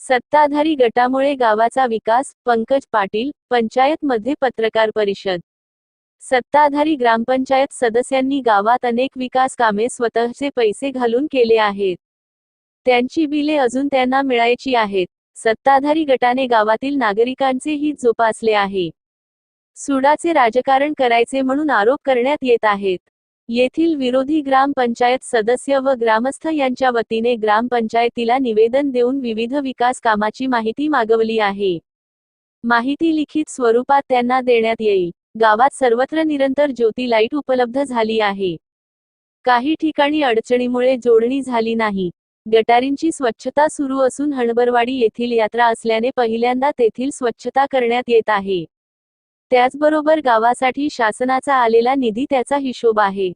सत्ताधारी गटामुळे गावाचा विकास पंकज पाटील पंचायत मध्ये पत्रकार परिषद. सत्ताधारी ग्रामपंचायत सदस्यांनी गावात अनेक विकास कामे स्वतःचे पैसे घालून केले आहेत. त्यांची बिले अजून त्यांना मिळायची आहेत. सत्ताधारी गटाने गावातील नागरिकांचे हित जोपासले आहे. सुडाचे राजकारण करायचे म्हणून आरोप करण्यात येत आहेत. येथील विरोधी ग्रामपंचायत सदस्य व ग्रामस्थ यांच्या वतीने ग्रामपंचायतीला निवेदन देऊन विविध विकास कामाची माहिती मागवली आहे. माहिती लिखित स्वरूपात त्यांना देण्यात येईल. गावात सर्वत्र निरंतर ज्योती लाइट उपलब्ध झाली आहे. काही ठिकाणी अडचणीमुळे जोडणी झाली नाही. गटारींची स्वच्छता सुरू असून हणबरवाडी येथील यात्रा असल्याने पहिल्यांदा तेथील स्वच्छता करण्यात येत आहे. त्याचबरोबर गावासाठी शासनाचा आलेला निधी त्याचा हिशोब आहे.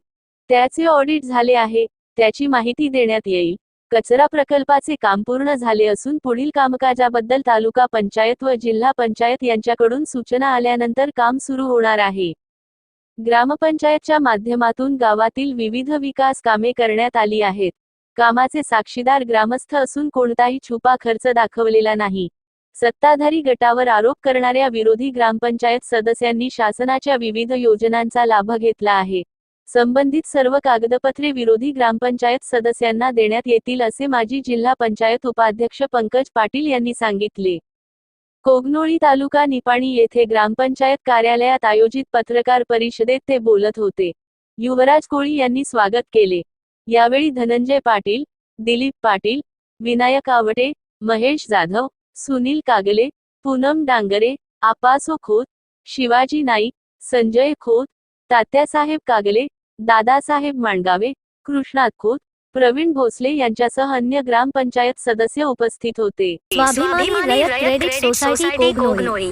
त्याचे ऑडिट झाले आहे त्याची माहिती देण्यात येईल. कचरा प्रकल्पाचे काम पूर्ण झाले असून पुढील कामकाजाबद्दल तालुका पंचायत व जिल्हा पंचायत यांच्याकडून सूचना आल्यानंतर काम सुरू होणार आहे. ग्रामपंचायतच्या माध्यमातून गावातील विविध विकास कामे करण्यात आली आहेत. कामाचे साक्षीदार ग्रामस्थ असून कोणताही छुपा खर्च दाखवलेला नाही. सत्ताधारी गटावर आरोप करणाऱ्या विरोधी ग्रामपंचायत सदस्यांनी शासनाच्या विविध योजनांचा लाभ घेतला आहे. संबंधित सर्व कागदपत्रे विरोधी ग्रामपंचायत सदस्यांना देण्यात येतील असे माजी जिल्हा पंचायत उपाध्यक्ष पंकज पाटील यांनी सांगितले. कोगनोळी तालुका निपाणी येथे ग्रामपंचायत कार्यालयात आयोजित पत्रकार परिषदेत ते बोलत होते. युवराज कोळी यांनी स्वागत केले. यावेळी धनंजय पाटील दिलीप पाटील विनायक आवटे महेश जाधव सुनील कागले पूनम डांगरे आपासो खोत शिवाजी नाईक संजय खोत तात्यासाहेब कागले दादासाहेब माणगावे कृष्णात खोत प्रवीण भोसले यांच्यासह अन्य ग्रामपंचायत सदस्य उपस्थित होते. स्वाभिमानी रयत क्रेडिट सोसायटी कोगनोळी